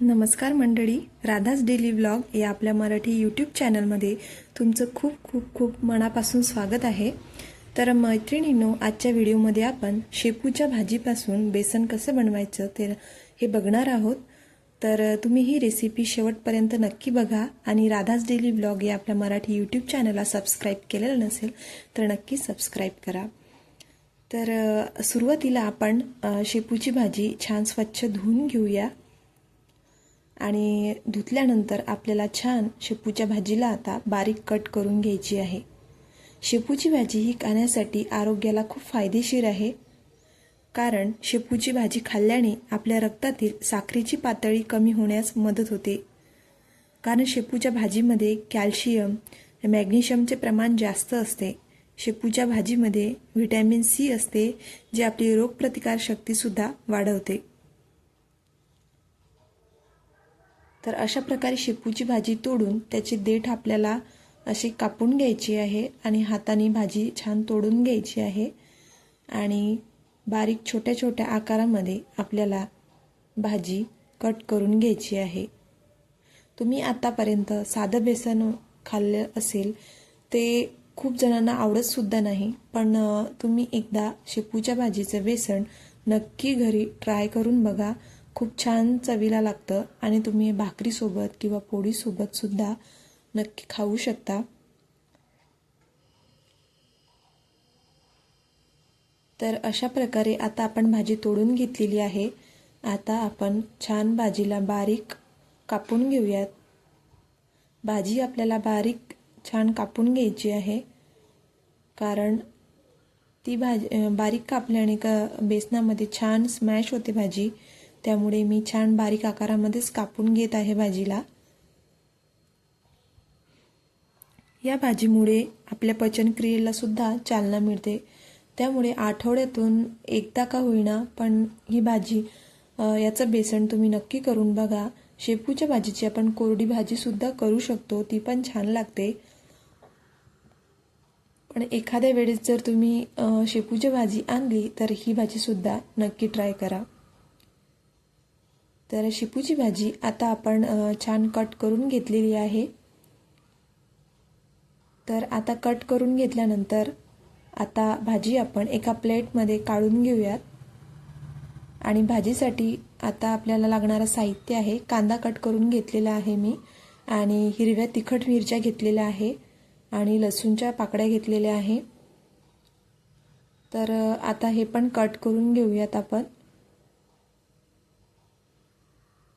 नमस्कार मंडळी Radha's daily vlog या आपल्या मराठी यूट्यूब चॅनलमध्ये तुमचं खूप खूप खूप मनापासून स्वागत आहे. तर मैत्रिणींनो आजच्या व्हिडिओमध्ये आपण शेपूच्या भाजीपासून बेसन कसं बनवायचं ते हे बघणार आहोत. तर तुम्ही ही रेसिपी शेवटपर्यंत नक्की बघा आणि राधास डेली ब्लॉग या आपल्या मराठी यूट्यूब चॅनलला सबस्क्राईब केलेलं नसेल तर नक्की सबस्क्राईब करा. तर सुरुवातीला आपण शेपूची भाजी छान स्वच्छ धुवून घेऊया. आणि धुतल्यानंतर आपल्याला छान शेपूच्या भाजीला आता बारीक कट करून घ्यायची आहे. शेपूची भाजी ही खाण्यासाठी आरोग्याला खूप फायदेशीर आहे. कारण शेपूची भाजी खाल्ल्याने आपल्या रक्तातील साखरेची पातळी कमी होण्यास मदत होते. कारण शेपूच्या भाजीमध्ये कॅल्शियम मॅग्नेशियमचे प्रमाण जास्त असते. शेपूच्या भाजीमध्ये व्हिटॅमिन सी असते जे आपली रोगप्रतिकारशक्तीसुद्धा वाढवते. तर अशा प्रकारे शेपूची भाजी तोडून त्याची देठ आपल्याला अशी कापून घ्यायची आहे आणि हाताने भाजी छान तोडून घ्यायची आहे. आणि बारीक छोट्या छोट्या आकारामध्ये आपल्याला भाजी कट करून घ्यायची आहे. तुम्ही आतापर्यंत साधं बेसन खाल्लं असेल ते खूप जणांना आवडतसुद्धा नाही. पण तुम्ही एकदा शेपूच्या भाजीचं बेसन नक्की घरी ट्राय करून बघा. खूप छान चवीला लागतं आणि तुम्ही भाकरीसोबत किंवा पोळीसोबत सुद्धा नक्की खाऊ शकता. तर अशा प्रकारे आता आपण भाजी तोडून घेतलेली आहे. आता आपण छान भाजीला बारीक कापून घेऊयात. भाजी आपल्याला बारीक छान कापून घ्यायची आहे. कारण ती भाजी बारीक कापल्याने का बेसनामध्ये छान स्मॅश होते भाजी. त्यामुळे मी छान बारीक आकारामध्येच कापून घेत आहे भाजीला. या भाजीमुळे आपल्या पचनक्रियेला सुद्धा चालना मिळते. त्यामुळे आठवड्यातून एकदा का होईना पण ही भाजी याचं बेसन तुम्ही नक्की करून बघा. शेपूच्या भाजीची आपण कोरडी भाजीसुद्धा करू शकतो ती पण छान लागते. पण एखाद्या वेळेस जर तुम्ही शेपूची भाजी आणली तर ही भाजीसुद्धा नक्की ट्राय करा. तर शिपूची भाजी आता आपण छान कट करून घेतलेली आहे. तर आता कट करून घेतल्यानंतर आता भाजी आपण एका प्लेटमध्ये काढून घेऊयात. आणि भाजीसाठी आता आपल्याला लागणारं साहित्य आहे. कांदा कट करून घेतलेला आहे मी. आणि हिरव्या तिखट मिरच्या घेतलेल्या आहे. आणि लसूणच्या पाकड्या घेतलेल्या आहे. तर आता हे पण कट करून घेऊयात आपण.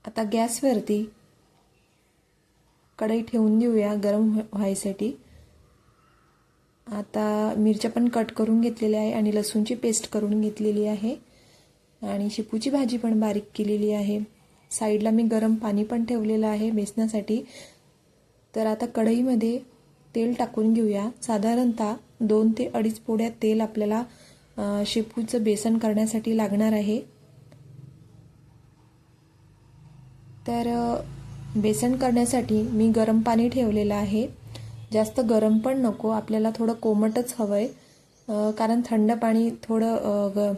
आता गॅसवरती कढई ठेवून देऊया गरम व्ह- व्हायसाठी. आता मिरच्या पण कट करून घेतलेल्या आहे आणि लसूणची पेस्ट करून घेतलेली आहे. आणि शेपूची भाजी पण बारीक केलेली आहे. साईडला मी गरम पाणी पण ठेवलेलं आहे बेसनासाठी. तर आता कढईमध्ये तेल टाकून घेऊया. साधारणतः दोन ते अडीच पोड्या तेल आपल्याला शेपूचं बेसन करण्यासाठी लागणार आहे. तर बेसन करण्यासाठी मी गरम पाणी ठेवलेलं आहे. जास्त गरम पण नको आपल्याला थोडं कोमटच हवं आहे कारण थंड पाणी थोडं ग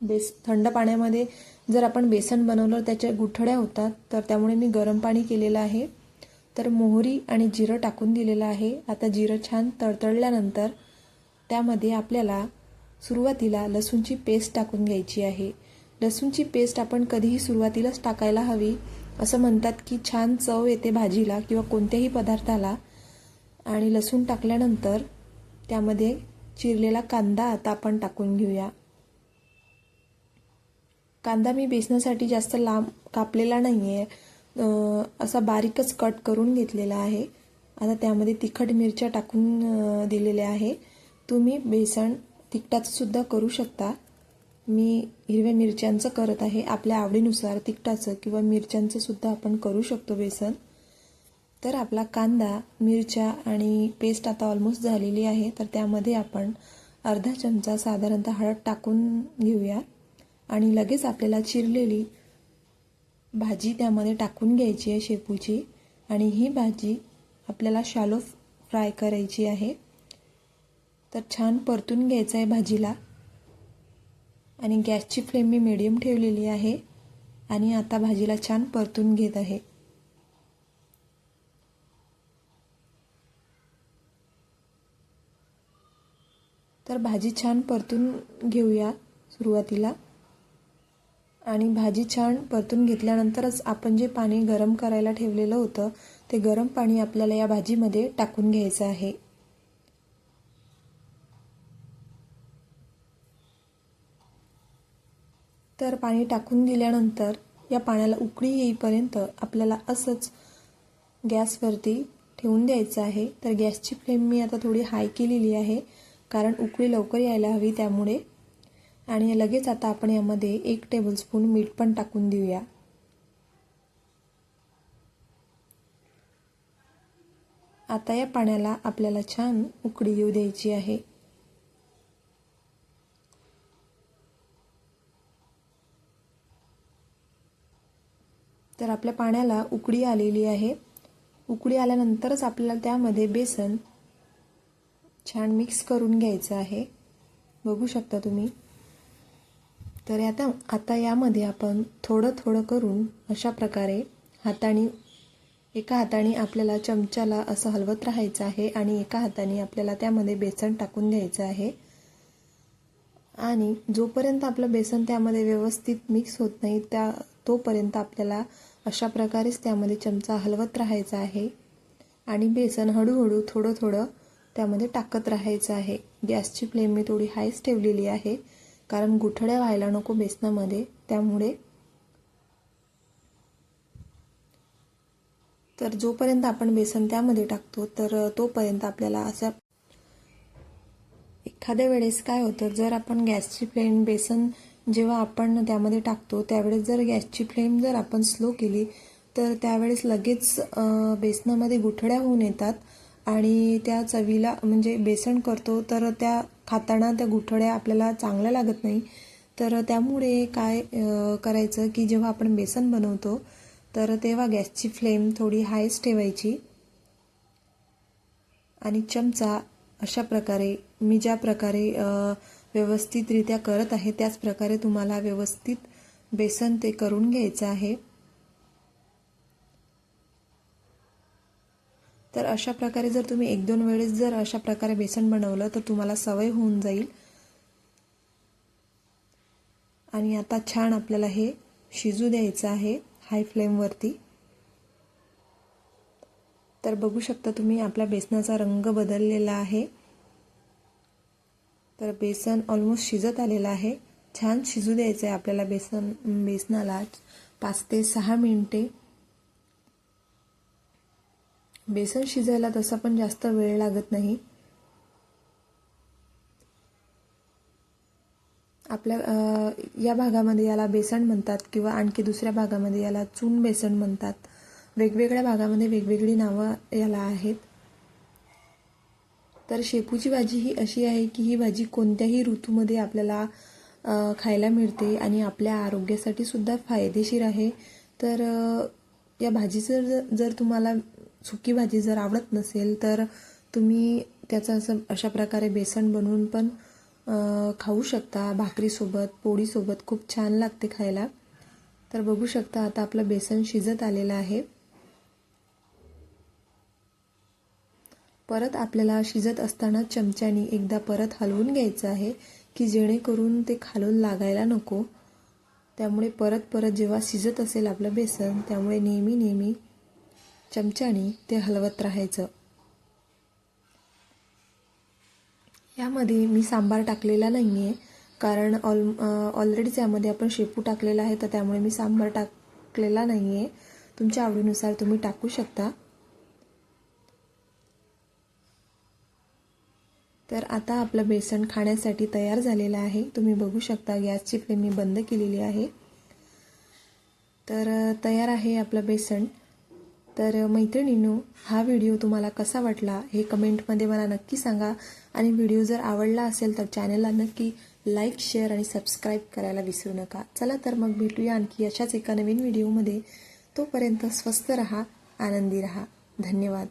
बेस थंड पाण्यामध्ये जर आपण बेसन बनवलं त्याच्या गुठड्या होतात तर त्यामुळे मी गरम पाणी केलेलं आहे. तर मोहरी आणि जिरं टाकून दिलेलं आहे. आता जिरं छान तळतळल्यानंतर त्यामध्ये आपल्याला सुरुवातीला लसूणची पेस्ट टाकून घ्यायची आहे. लसूणची पेस्ट आपण कधीही सुरुवातीलाच टाकायला हवी असं म्हणतात की छान चव येते भाजीला किंवा कोणत्याही पदार्थाला. आणि लसूण टाकल्यानंतर त्यामध्ये चिरलेला कांदा आता आपण टाकून घेऊया. कांदा मी बेसनासाठी जास्त लांब कापलेला नाही आहे असा बारीकच कट करून घेतलेला आहे. आता त्यामध्ये तिखट मिरच्या टाकून दिलेल्या आहे. तुम्ही बेसन तिखटाचंसुद्धा करू शकता. मी हिरव्या मिरच्यांचं करत आहे. आपल्या आवडीनुसार तिखटाचं किंवा मिरच्यांचं सुद्धा आपण करू शकतो बेसन. तर आपला कांदा मिरच्या आणि पेस्ट आता ऑलमोस्ट झालेली आहे. तर त्यामध्ये आपण अर्धा चमचा साधारणतः हळद टाकून घेऊया. आणि लगेच आपल्याला चिरलेली भाजी त्यामध्ये टाकून घ्यायची आहे शेपूची. आणि ही भाजी आपल्याला शालो फ्राय करायची आहे. तर छान परतून घ्यायचं आहे भाजीला. आणि गॅसची फ्लेम मी मिडियम ठेवलेली आहे आणि आता भाजीला छान परतून घेत आहे. तर भाजी छान परतून घेऊया सुरुवातीला. आणि भाजी छान परतून घेतल्यानंतरच आपण जे पाणी गरम करायला ठेवलेलं होतं ते गरम पाणी आपल्याला या भाजीमध्ये टाकून घ्यायचं आहे. तर पाणी टाकून दिल्यानंतर या पाण्याला उकळी येईपर्यंत आपल्याला असंच गॅसवरती ठेवून द्यायचं आहे. तर गॅसची फ्लेम मी आता थोडी हाय केलेली आहे कारण उकळी लवकर यायला हवी त्यामुळे. आणि लगेच आता आपण यामध्ये एक टेबलस्पून मीठ पण टाकून देऊया. आता या पाण्याला आपल्याला छान उकळी येऊ द्यायची आहे. तर आपल्या पाण्याला उकळी आलेली आहे. उकळी आल्यानंतरच आपल्याला त्यामध्ये बेसन छान मिक्स करून घ्यायचं आहे. बघू शकता तुम्ही. तर आता आता यामध्ये आपण थोडं थोडं करून अशा प्रकारे हाताने एका हाताने आपल्याला चमच्याला असं हलवत राहायचं आहे आणि एका हाताने आपल्याला त्यामध्ये बेसन टाकून द्यायचं आहे. आणि जोपर्यंत आपलं बेसन त्यामध्ये व्यवस्थित मिक्स होत नाही त्या तोपर्यंत आपल्याला अशा प्रकारेच त्यामध्ये चमचा हलवत राहायचा आहे. आणि बेसन हळूहळू थोडं थोडं त्यामध्ये टाकत राहायचं आहे. गॅसची फ्लेम मी थोडी हायच ठेवलेली आहे. कारण गुठळ्या व्हायला नको बेसनामध्ये. त्यामुळे तर जोपर्यंत आपण बेसन त्यामध्ये टाकतो तर तोपर्यंत आपल्याला अशा एखाद्या वेळेस काय होतं जर आपण गॅसची फ्लेम बेसन जेव्हा आपण त्यामध्ये टाकतो त्यावेळेस जर गॅसची फ्लेम जर आपण स्लो केली तर त्यावेळेस लगेच बेसनामध्ये गुठळ्या होऊन येतात आणि त्या चवीला म्हणजे बेसन करतो तर त्या खाताना त्या गुठळ्या आपल्याला चांगल्या लागत नाही. तर त्यामुळे काय करायचं की जेव्हा आपण बेसन बनवतो तर तेव्हा गॅसची फ्लेम थोडी हायच ठेवायची. आणि चमचा अशा प्रकारे मी ज्या प्रकारे व्यवस्थितरित्या करत आहे त्याच प्रकारे तुम्हाला व्यवस्थित बेसन ते करून घ्यायचं आहे. तर अशा प्रकारे जर तुम्ही एक दोन वेळेस जर अशा प्रकारे बेसन बनवलं तर तुम्हाला सवय होऊन जाईल. आणि आता छान आपल्याला हे शिजू द्यायचं आहे हाय फ्लेमवरती तर बघू शकता तुम्ही आपल्या बेसनाचा रंग बदललेला आहे. तर बेसन ऑलमोस्ट शिजत आलेलं आहे. छान शिजू द्यायचं आहे आपल्याला बेसन बेसनाला. पाच ते सहा मिनिटे. बेसन शिजायला तसा पण जास्त वेळ लागत नाही. आपल्या या भागामध्ये याला बेसन म्हणतात किंवा आणखी दुसऱ्या भागामध्ये याला चून बेसन म्हणतात. वेगवेगळ्या भागामध्ये वेगवेगळी नावं याला आहेत. तर शेपूची भाजी ही अशी आहे की ही भाजी कोणत्याही ऋतूमध्ये आपल्याला खायला मिळते आणि आपल्या आरोग्यासाठी सुद्धा फायदेशीर आहे. तर या भाजीचं जर जर तुम्हाला सुकी भाजी जर आवडत नसेल तर तुम्ही त्याचं असं अशा प्रकारे बेसन बनवून पण खाऊ शकता. भाकरीसोबत पोळीसोबत खूप छान लागते खायला. तर बघू शकता आता आपलं बेसन शिजत आलेलं आहे. परत आपल्याला शिजत असताना चमच्यानी एकदा परत हलवून घ्यायचं आहे की जेणेकरून ते खालून लागायला नको. त्यामुळे परत परत जेव्हा शिजत असेल आपलं बेसन त्यामुळे नेहमी नेहमी चमच्याने ते हलवत राहायचं. यामध्ये मी सांबार टाकलेला नाही आहे कारण ऑल ऑलरेडीच यामध्ये आपण शेपू टाकलेला आहे तर त्यामुळे मी सांबार टाकलेला नाही आहे तुमच्या आवडीनुसार तुम्ही टाकू शकता. तर आता आपलं बेसन खाण्यासाठी तयार झालेलं आहे. तुम्ही बघू शकता गॅसची फ्लेम मी बंद केलेली आहे. तर तयार आहे आपलं बेसन. तर मैत्रिणींनो हा व्हिडिओ तुम्हाला कसा वाटला हे कमेंटमध्ये मला नक्की सांगा. आणि व्हिडिओ जर आवडला असेल तर चॅनलला नक्की लाईक शेअर आणि सबस्क्राईब करायला विसरू नका. चला तर मग भेटूया आणखी अशाच एका नवीन व्हिडिओमध्ये. तोपर्यंत स्वस्त रहा आनंदी रहा. धन्यवाद.